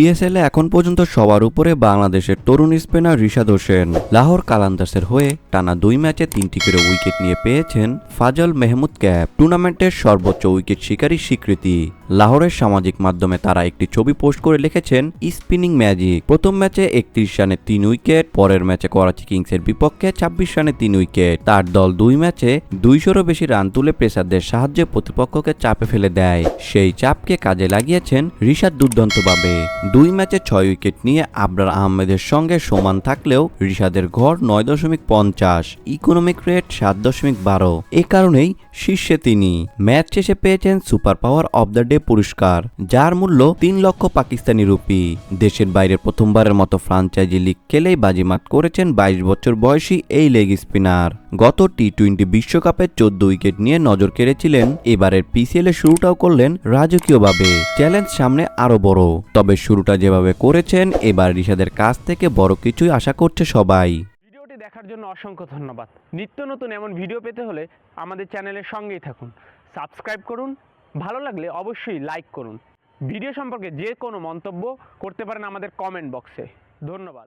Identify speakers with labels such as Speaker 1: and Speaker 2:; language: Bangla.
Speaker 1: পিএসএল এখন পর্যন্ত সবার উপরে বাংলাদেশের তরুণ স্পিনার রিশাদ হোসেন। লাহোর কালান্দাসের হয়ে টানা দুই ম্যাচে তিনটি করে উইকেট নিয়ে পেয়েছেন ফাজল মেহমুদ ক্যাপ টুর্নামেন্টের সর্বোচ্চ উইকেট শিকারী স্বীকৃতি। লাহোরের সামাজিক মাধ্যমে তারা একটি ছবি পোস্ট করে লিখেছেন, স্পিনিং ম্যাজিক। প্রথম ম্যাচে একত্রিশ রানে তিন উইকেট, পরের ম্যাচে করাচি কিংসের বিপক্ষে ছাব্বিশ রানে তিন উইকেট। তার দল দুই ম্যাচে দুইশোরও বেশি রান তুলে পেসারদের সাহায্যে প্রতিপক্ষকে চাপে ফেলে দেয়। সেই চাপকে কাজে লাগিয়েছেন ঋষাদ দুর্দান্তভাবে। দুই ম্যাচে ছয় উইকেট নিয়ে আবরার আহমেদের সঙ্গে সমান থাকলেও ঋষাদের ঘর নয় দশমিক পঞ্চাশ ইকোনমিক রেট সাত দশমিক বারো। এ কারণেই শীর্ষে তিনি। ম্যাচ শেষে পেয়েছেন super power of the day পুরস্কার, যার মূল্য তিন লক্ষ পাকিস্তানি রুপি। দেশের বাইরে প্রথমবারের মতো ফ্রাঞ্চাইজি লিগ খেলেই বাজিমাত করেছেন বাইশ বছর বয়সী এই লেগ স্পিনার। গত টি টোয়েন্টি বিশ্বকাপে চোদ্দ উইকেট নিয়ে নজর কেড়েছিলেন, এবারের পিসিএল এর শুরুটাও করলেন রাজকীয়ভাবে। চ্যালেঞ্জ সামনে আরও বড়। তবে শুরুটা যেভাবে করেছেন, এবার ঋষাদের কাছ থেকে বড় কিছুই আশা করছে সবাই।
Speaker 2: ভিডিওটি দেখার জন্য অসংখ্য ধন্যবাদ। নিত্য নতুন এমন ভিডিও পেতে হলে আমাদের চ্যানেলের সঙ্গেই থাকুন। সাবস্ক্রাইব করুন, ভালো লাগলে অবশ্যই লাইক করুন। ভিডিও সম্পর্কে যে কোনো মন্তব্য করতে পারেন আমাদের কমেন্ট বক্সে। ধন্যবাদ।